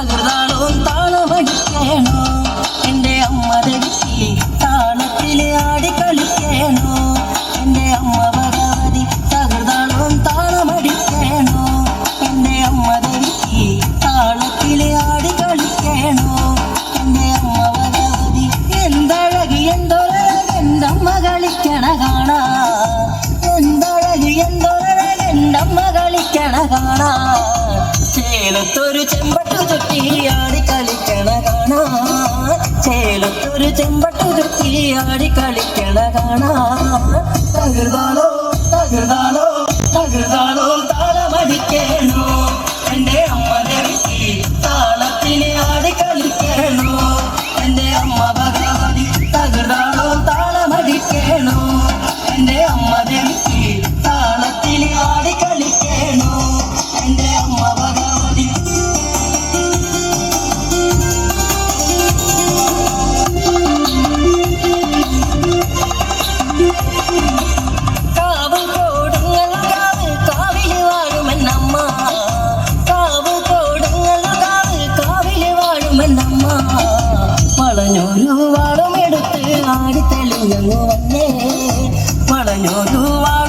തകർതാളവും താളമടിക്കേണോ എന്റെ അമ്മ ദേവിക്ക് താളത്തിൽ ആടി കളിക്കേണോ? എന്റെ അമ്മ ഭഗവതി തകർതാളവും താളമടിക്കേണോ എന്റെ അമ്മ ദേവിക്ക് താളത്തിൽ ആടി കളിക്കേണോ? എന്റെ അമ്മ ഭഗവതി എന്തഴകി എന്തൊരഴക് എന്തമ്മ കളിക്കണ കാണാ? എന്തഴകി എന്തൊരഴക് എന്തമ്മ കളിക്കണ കാണാ? ചേലത്തൊരു ചെമ്പട്ടു ചുറ്റി ആടി കളിക്കണ കാണാ. ചേലത്തൊരു ചെമ്പട്ടു ചുറ്റി ആടി കളിക്കണ കാണാ. തകൃതാണോ തകൃതാണോ തകർതാളോ ഒരു വളമെടുത്ത് ആടിത്തള്ളി ഞങ്ങൾ വളഞ്ഞൊരു വള